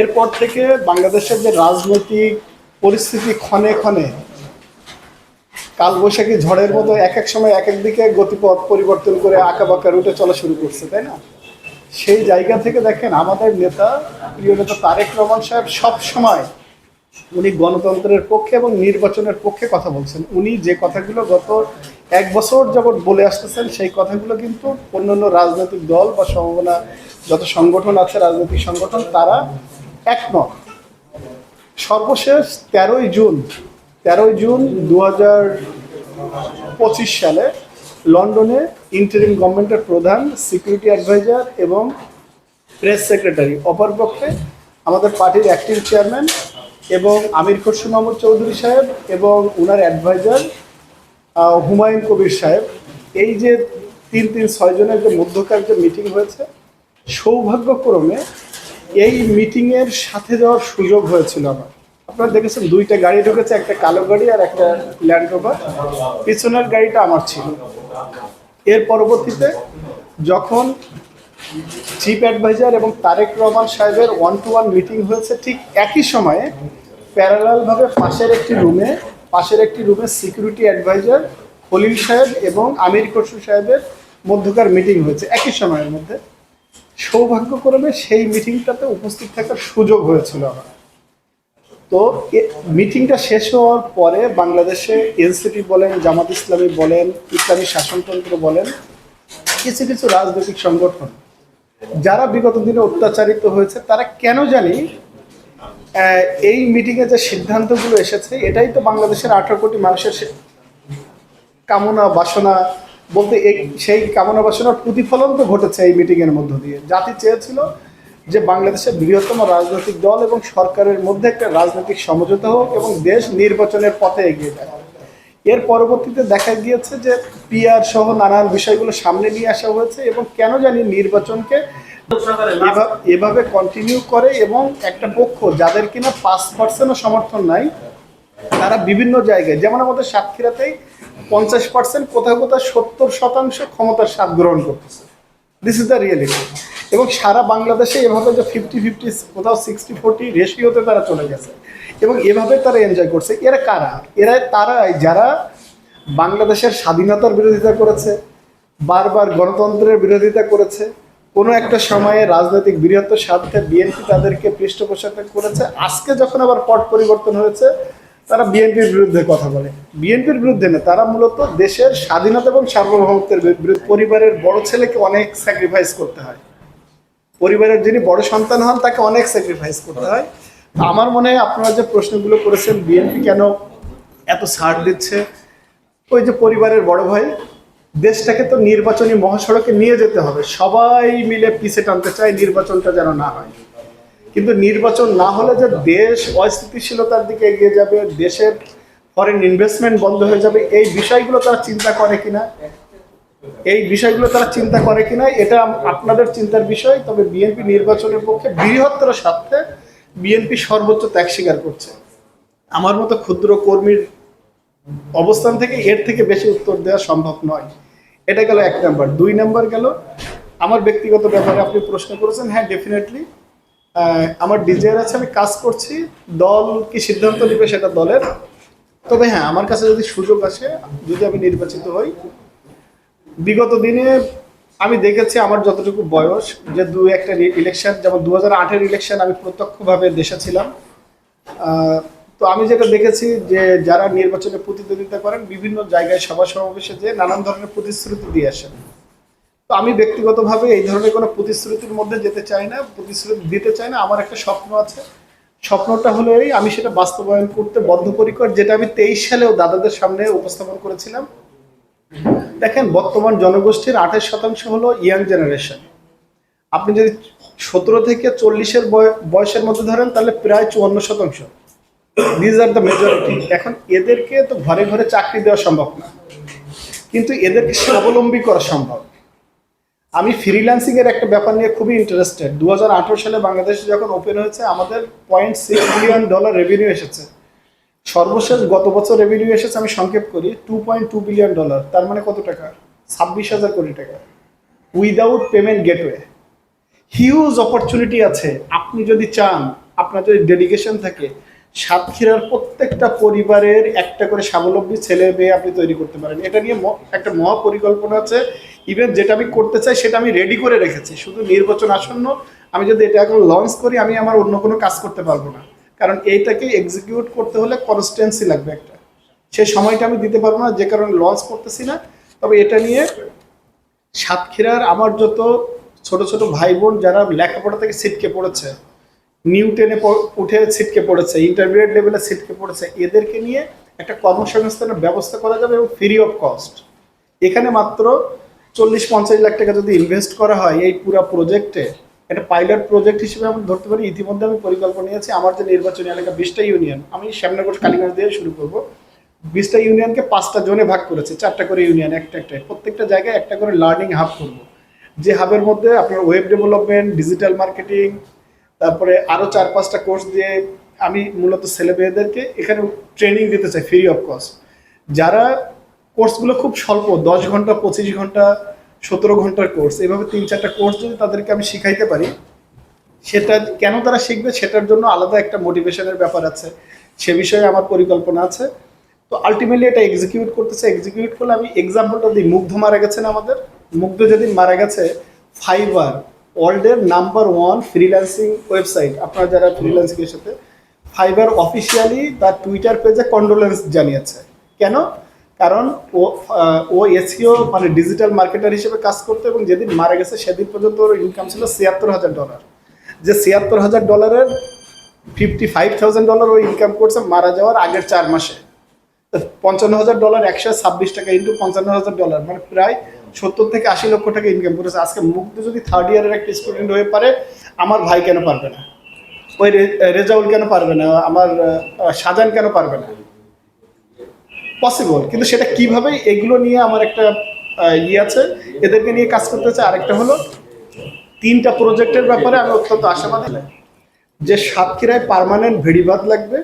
এরপর থেকে বাংলাদেশের যে রাজনৈতিক পরিস্থিতি ক্ষণে ক্ষণে কালবৈশাখী ঝড়ের মতো এক এক সময় এক এক দিকে গতিপথ পরিবর্তন করে আঁকা বাঁকা রুটে চলা শুরু করছে, তাই না? সেই জায়গা থেকে দেখেন আমাদের নেতা, প্রিয় নেতা তারেক রহমান সাহেব সব সময় উনি গণতন্ত্রের পক্ষে এবং নির্বাচনের পক্ষে কথা বলছেন। উনি যে কথাগুলো গত এক বছর যাবৎ বলে আসতেছেন, সেই কথাগুলো কিন্তু অন্যান্য রাজনৈতিক দল বা সম্ভাবনা, যত সংগঠন আছে, রাজনৈতিক সংগঠন, তারা একমত সর্বশেষ তেরোই জুন তেরোই জুন দু পঁচিশ সালে লন্ডনে ইন্টারিম গভর্নমেন্টের প্রধান সিকিউরিটি অ্যাডভাইজার এবং প্রেস সেক্রেটারি অপরপক্ষে আমাদের পার্টির অ্যাক্টিভ চেয়ারম্যান এবং আমির খসরু মাহমুদ চৌধুরী সাহেব এবং উনার অ্যাডভাইজার হুমায়ুন কবির সাহেব। এই যে তিন তিন, ছয় জনের যে মধ্যকার যে মিটিং হয়েছে, সৌভাগ্যক্রমে এই মিটিংয়ের সাথে যাওয়ার সুযোগ হয়েছিল আমার। আপনারা দেখেছেন দুইটা গাড়ি ঢুকেছে, একটা কালো গাড়ি আর একটা ল্যান্ড রোভার পিছনের গাড়িটা আমার ছিল। এর পরবর্তীতে যখন চিফ অ্যাডভাইজার এবং তারেক রহমান সাহেবের ওয়ান টু ওয়ান মিটিং হয়েছে, ঠিক একই সময়ে প্যারালালভাবে পাশের একটি রুমে পাশের একটি রুমে সিকিউরিটি অ্যাডভাইজার খলিল সাহেব এবং আমির খসরু সাহেবের মধ্যকার মিটিং হয়েছে, একই সময়ের মধ্যে। সৌভাগ্যক্রমে সেই মিটিংটাতে উপস্থিত থাকার সুযোগ হয়েছিল আমার। তো মিটিংটা শেষ হওয়ার পরে বাংলাদেশে এনসিপি বলেন, জামাত ইসলামী বলেন, ইসলামী শাসনতন্ত্র বলেন, কিছু কিছু রাজনৈতিক সংগঠন, যারা বিগত দিনে অত্যাচারিত হয়েছে, তারা কেন জানি এই মিটিংয়ে যে সিদ্ধান্তগুলো এসেছে, এটাই তো বাংলাদেশের আঠারো কোটি মানুষের কামনা, বাসনা বলতে এই সেই কামনা বাসনার প্রতিফলন তো ঘটেছে এই মিটিংয়ের মধ্য দিয়ে। জাতি চেয়েছিল যে বাংলাদেশের বৃহত্তম রাজনৈতিক দল এবং সরকারের মধ্যে একটা রাজনৈতিক সমঝোতা হোক এবং দেশ নির্বাচনের পথে এগিয়ে যায় এর পরবর্তীতে দেখা গিয়েছে যে পিআর সহ নানান বিষয়গুলো সামনে নিয়ে আসা হয়েছে এবং কেন জানি নির্বাচনকে এভা- এভাবে কন্টিনিউ করে এবং একটা পক্ষ যাদের কিনা পাঁচ পার্সেন্টও সমর্থন নাই, তারা বিভিন্ন জায়গায়, যেমন আমাদের সাতক্ষীরাতেই পঞ্চাশ পার্সেন্ট কোথাও কোথাও সত্তর শতাংশ ক্ষমতার স্বাদ গ্রহণ করতেছে। দিস ইজ দ্য রিয়েলিটি এবং সারা বাংলাদেশে এভাবে যে ফিফটি ফিফটি কোথাও সিক্সটি ফোরটি রেশিওতে তারা চলে গেছে। এবং এভাবে তারা এনজয় করছে। এরা কারা? এরা তারাই যারা বাংলাদেশের স্বাধীনতার বিরোধিতা করেছে, বারবার গণতন্ত্রের বিরোধিতা করেছে, কোনো একটা সময়ে রাজনৈতিক বৃহত্তর স্বার্থে বিএনপি তাদেরকে পৃষ্ঠপোষকতা করেছে। আজকে যখন আবার পট পরিবর্তন হয়েছে তারা বিএনপির বিরুদ্ধে কথা বলে। বিএনপির বিরুদ্ধে না, তারা মূলত দেশের স্বাধীনতা এবং সার্বভৌমত্বের বিরুদ্ধে পরিবারের বড় ছেলেকে অনেক স্যাক্রিফাইস করতে হয়। পরিবারের যিনি বড় সন্তান হন, তাকে অনেক স্যাক্রিফাইস করতে হয়। আমার মনে হয় আপনারা যে প্রশ্নগুলো করেছেন, বিএনপি কেন এত ছাড় দিচ্ছে? ওই যে পরিবারের বড় ভাই, দেশটাকে তো নির্বাচনী মহাসড়কে নিয়ে যেতে হবে। সবাই মিলে পিছে টানতে চায়, নির্বাচনটা যেন না হয়। কিন্তু নির্বাচন না হলে যে দেশ অস্থিতিশীলতার দিকে এগিয়ে যাবে, দেশের ফরেন ইনভেস্টমেন্ট বন্ধ হয়ে যাবে, এই বিষয়গুলো তারা চিন্তা করে কিনা? এই বিষয়গুলো তারা চিন্তা করে কিনা? এটা আপনাদের চিন্তার বিষয়, তবে বিএনপি নির্বাচনের পক্ষে বৃহত্তর স্বার্থে বিএনপি সর্বোচ্চ ত্যাগ স্বীকার করছে। আমার মতো ক্ষুদ্র কর্মীর অবস্থান থেকে এর থেকে বেশি উত্তর দেওয়া সম্ভব নয়। এটা গেল এক নাম্বার। দুই নাম্বার গেল, আমার ব্যক্তিগত ব্যাপারে আপনি প্রশ্ন করেছেন হ্যাঁ ডেফিনেটলি আমার ডিজায়ার আছে, আমি কাজ করছি। দল কি সিদ্ধান্ত নেবে সেটা দলের। তবে হ্যাঁ আমার কাছে যদি সুযোগ আসে, যদি আমি নির্বাচিত হই, বিগত দিনে আমি দেখেছি আমার যতটুকু বয়স, যে দু একটা ইলেকশন যেমন দু হাজার আটের ইলেকশন আমি প্রত্যক্ষভাবে দেশে ছিলাম। তো আমি যেটা দেখেছি যে যারা নির্বাচনে প্রতিদ্বন্দ্বিতা করেন, বিভিন্ন জায়গায় সভা সমাবেশে যে নানান ধরনের প্রতিশ্রুতি দিয়ে আসেন। তো আমি ব্যক্তিগতভাবে এই ধরনের কোনো প্রতিশ্রুতির মধ্যে যেতে চাই না, প্রতিশ্রুতি দিতে চাই না, আমার একটা স্বপ্ন আছে। স্বপ্নটা হলো এই, আমি সেটা বাস্তবায়ন করতে বদ্ধপরিকর, যেটা আমি তেইশ সালেও দাদাদের সামনে উপস্থাপন করেছিলাম। দেখেন, বর্তমান জনগোষ্ঠীর আঠাশ শতাংশ হলো ইয়াং জেনারেশন। আপনি যদি সতেরো থেকে চল্লিশের বয়- বয়সের মধ্যে ধরেন, তাহলে প্রায় চুয়ান্ন শতাংশ। দিজ আর দ্য মেজরিটি এখন এদেরকে তো ঘরে ঘরে চাকরি দেওয়া সম্ভব না। কিন্তু এদেরকে স্বাবলম্বী করা সম্ভব। আমি ফ্রিল্যান্সিং এর একটা ব্যাপার নিয়ে খুবই ইন্টারেস্টেড দু হাজার আঠেরো সালে বাংলাদেশে যখন ওপেন হয়েছে, আমাদের point six billion dollar revenue এসেছে। সর্বশেষ গত বছর রেভিনিউ এসেছে, আমি সংক্ষেপ করি two point two billion dollar তার মানে কত টাকা? ছাব্বিশ হাজার কোটি টাকা। Without payment gateway huge opportunity আছে। আপনি যদি চান, আপনার যদি ডেডিকেশন থাকে, সাতক্ষীরার প্রত্যেকটা পরিবারের একটা করে স্বাবলম্বী ছেলে মেয়ে আপনি তৈরি করতে পারেন। এটা নিয়ে একটা মহা পরিকল্পনা আছে। ইভেন যেটা আমি করতে চাই, সেটা আমি রেডি করে রেখেছি। শুধু নির্বাচন আসন্ন, আমি যদি এটা এখন লঞ্চ করি, আমি আমার অন্য কোনো কাজ করতে পারব না। কারণ এইটাকে এক্সিকিউট করতে হলে কনস্টেন্সি লাগবে একটা। সেই সময়টা আমি দিতে পারব না, যে কারণে লঞ্চ করতেছি না। তবে এটা নিয়ে সাতক্ষীরার আমার যত ছোট ছোট ভাই বোন যারা লেখাপড়া থেকে ছিটকে পড়েছে নিউ টেনে উঠে ছিটকে পড়েছে ইন্টারমিডিয়েট লেভেলে ছিটকে পড়েছে, এদেরকে নিয়ে একটা কর্মসংস্থানের ব্যবস্থা করা যাবে এবং ফ্রি অফ কস্ট এখানে মাত্র চল্লিশ পঞ্চাশ লাখ টাকা যদি ইনভেস্ট করা হয় এই পুরো প্রজেক্টে একটা পাইলট প্রজেক্ট হিসেবে আমি ধরতে পারি, ইতিমধ্যে আমি পরিকল্পনা নিয়েছি, আমার যে নির্বাচনী এলাকা বিশটা ইউনিয়ন আমি শ্যামনগর, কালীগঞ্জ দিয়ে শুরু করব। বিশটা ইউনিয়নকে পাঁচটা জোনে ভাগ করেছে, চারটা করে ইউনিয়ন একটা একটা প্রত্যেকটা জায়গায় একটা করে লার্নিং হাব করব। যে হাবের মধ্যে আপনার ওয়েব ডেভেলপমেন্ট ডিজিটাল মার্কেটিং তারপরে আরও চার, পাঁচটা কোর্স দিয়ে আমি মূলত ছেলে মেয়েদেরকে এখানে ট্রেনিং দিতে চাই ফ্রি অফ কস্ট যারা কোর্সগুলো খুব স্বল্প, দশ ঘণ্টা, পঁচিশ ঘণ্টা, সতেরো ঘণ্টার কোর্স। এভাবে তিন চারটা কোর্স যদি তাদেরকে আমি শিখাইতে পারি, সেটা কেন তারা শিখবে সেটার জন্য আলাদা একটা মোটিভেশনের ব্যাপার আছে। সে বিষয়ে আমার পরিকল্পনা আছে। তো আলটিমেটলি এটা এক্সিকিউট করতেছে। এক্সিকিউট করলে আমি এক্সাম্পলটা দিই। মুগ্ধ মারা গেছেন আমাদের। মুগ্ধ যেদিন মারা গেছে ফাইবার ওয়ার্ল্ডের নাম্বার ওয়ান ফ্রিল্যান্সিং ওয়েবসাইট আপনারা যারা ফ্রিল্যান্সিং এর সাথে ফাইবার অফিসিয়ালি তার টুইটার পেজে কন্ডোলেন্স জানিয়েছে। কেন? কারণ ও ও এসিও মানে ডিজিটাল মার্কেটার হিসেবে কাজ করতো এবং যেদিন মারা গেছে সেদিন পর্যন্ত ওর ইনকাম ছিল ছিয়াত্তর হাজার ডলার যে ছিয়াত্তর হাজার ডলারের ফিফটি ফাইভ থাউজেন্ড ডলার ও ইনকাম করছে মারা যাওয়ার আগের চার মাসে। পঞ্চান্ন হাজার ডলার একশো ছাব্বিশ টাকা ইন্টু পঞ্চান্ন হাজার ডলার মানে প্রায় সত্তর থেকে আশি লক্ষ টাকা ইনকাম করেছে। আজকে মুগ্ধ যদি থার্ড ইয়ারের একটা স্টুডেন্ট হয়ে পারে, আমার ভাই কেন পারবে না? ওই রেজাউল কেন পারবে না? আমার শাহজাহান কেন পারবে না? পসিবল কিন্তু সেটা কীভাবে এগুলো নিয়ে আমার একটা ইয়ে আছে, এদেরকে নিয়ে কাজ করতে চাই, আরেকটা হলো তিনটা প্রজেক্টের ব্যাপারে আমি অত্যন্ত আশাবাদী। যে সাতক্ষীরায় পার্মানেন্ট ভেড়িবাদ লাগবে,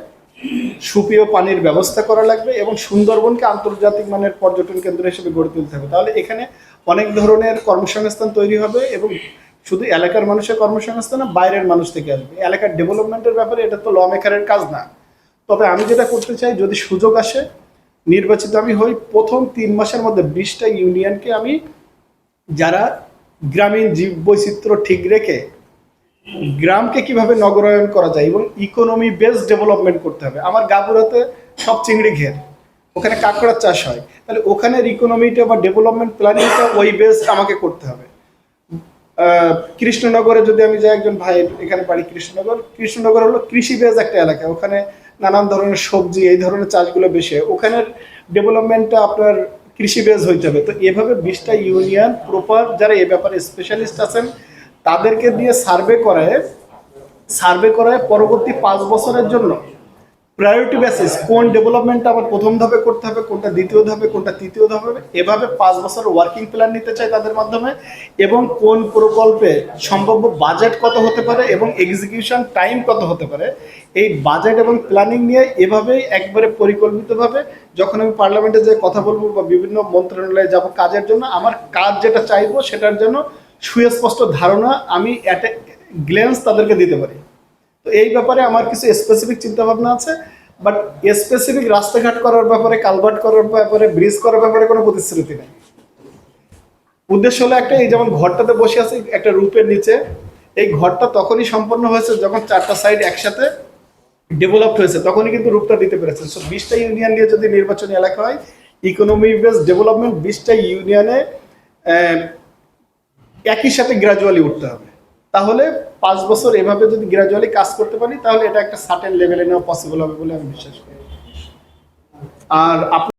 সুপেয় পানির ব্যবস্থা করা লাগবে এবং সুন্দরবনকে আন্তর্জাতিক মানের পর্যটন কেন্দ্র হিসেবে গড়ে তুলতে হবে। তাহলে এখানে অনেক ধরনের কর্মসংস্থান তৈরি হবে এবং শুধু এলাকার মানুষের কর্মসংস্থান না, বাইরের মানুষ থেকে আসবে। এলাকার ডেভেলপমেন্টের ব্যাপারে এটা তো ল মেকারের কাজ না। তবে আমি যেটা করতে চাই, যদি সুযোগ আসে নির্বাচিত আমি হই প্রথম তিন মাসের মধ্যে বিশটা ইউনিয়নকে আমি যারা গ্রামীণ জীব বৈচিত্র্য ঠিক রেখে গ্রামকে কীভাবে নগরায়ন করা যায় এবং ইকোনমি বেসড ডেভেলপমেন্ট করতে হবে। আমার গাবুরাতে সব চিংড়ি ঘের, ওখানে কাঁকড়ার চাষ হয়। তাহলে ওখানের ইকোনমিটা বা ডেভেলপমেন্ট প্ল্যানিংটা ওই বেসড আমাকে করতে হবে। কৃষ্ণনগরে যদি আমি যাই, একজন ভাই এখানে বাড়ি কৃষ্ণনগর কৃষ্ণনগর হলো কৃষি বেজ একটা এলাকা। ওখানে নানান ধরনের সবজি, এই ধরনের চাষগুলো বেশি হয়। ওখানের ডেভেলপমেন্টটা আপনার কৃষি বেজ হইতে হবে। তো এভাবে বিশটা ইউনিয়ন প্রপার যারা এ ব্যাপারে স্পেশালিস্ট আছেন, তাদেরকে দিয়ে সার্ভে করায় সার্ভে করায় পরবর্তী পাঁচ বছরের জন্য। প্রায়োরিটি বেসিস কোন ডেভেলপমেন্টটা আবার প্রথম ধাপে করতে হবে, কোনটা দ্বিতীয় ধাপে, কোনটা তৃতীয় ধাপে, এভাবে পাঁচ বছর ওয়ার্কিং প্ল্যান নিতে চাই তাদের মাধ্যমে এবং কোন প্রকল্পে সম্ভাব্য বাজেট কত হতে পারে এবং এক্সিকিউশন টাইম কত হতে পারে, এই বাজেট এবং প্ল্যানিং নিয়ে এভাবেই একবারে পরিকল্পিতভাবে যখন আমি পার্লামেন্টে যে কথা বলব বা বিভিন্ন মন্ত্রণালয়ে যাব কাজের জন্য, আমার কাজ যেটা চাইব সেটার জন্য সুস্পষ্ট ধারণা আমি অ্যাট গ্লেন্স তাদেরকে দিতে পারি। তো এই ব্যাপারে আমার কিছু স্পেসিফিক চিন্তা ভাবনা আছে। বাট স্পেসিফিক রাস্তাঘাট করার ব্যাপারে, কালভার্ট করার ব্যাপারে ব্রিজ করার ব্যাপারে কোনো প্রতিশ্রুতি নেই। উদ্দেশ্য হলো একটা, এই যেমন ঘরটাতে বসে আছে, একটা রূপের নিচে, এই ঘরটা তখনই সম্পন্ন হয়েছে যখন চারটা সাইড একসাথে ডেভেলপড হয়েছে, তখনই কিন্তু রূপটা দিতে পেরেছে সো বিশটা ইউনিয়ন নিয়ে যদি নির্বাচনী এলাকা হয় ইকোনমি বেস ডেভেলপমেন্ট বিশটা ইউনিয়নে একই সাথে গ্রাজুয়ালি উঠতে হবে। তাহলে পাঁচ বছর এভাবে যদি গ্রাজুয়ালি কাজ করতে পারি, তাহলে এটা একটা সার্টেন লেভেলে নেওয়া পসিবল হবে বলে আমি বিশ্বাস করি। আর আপনার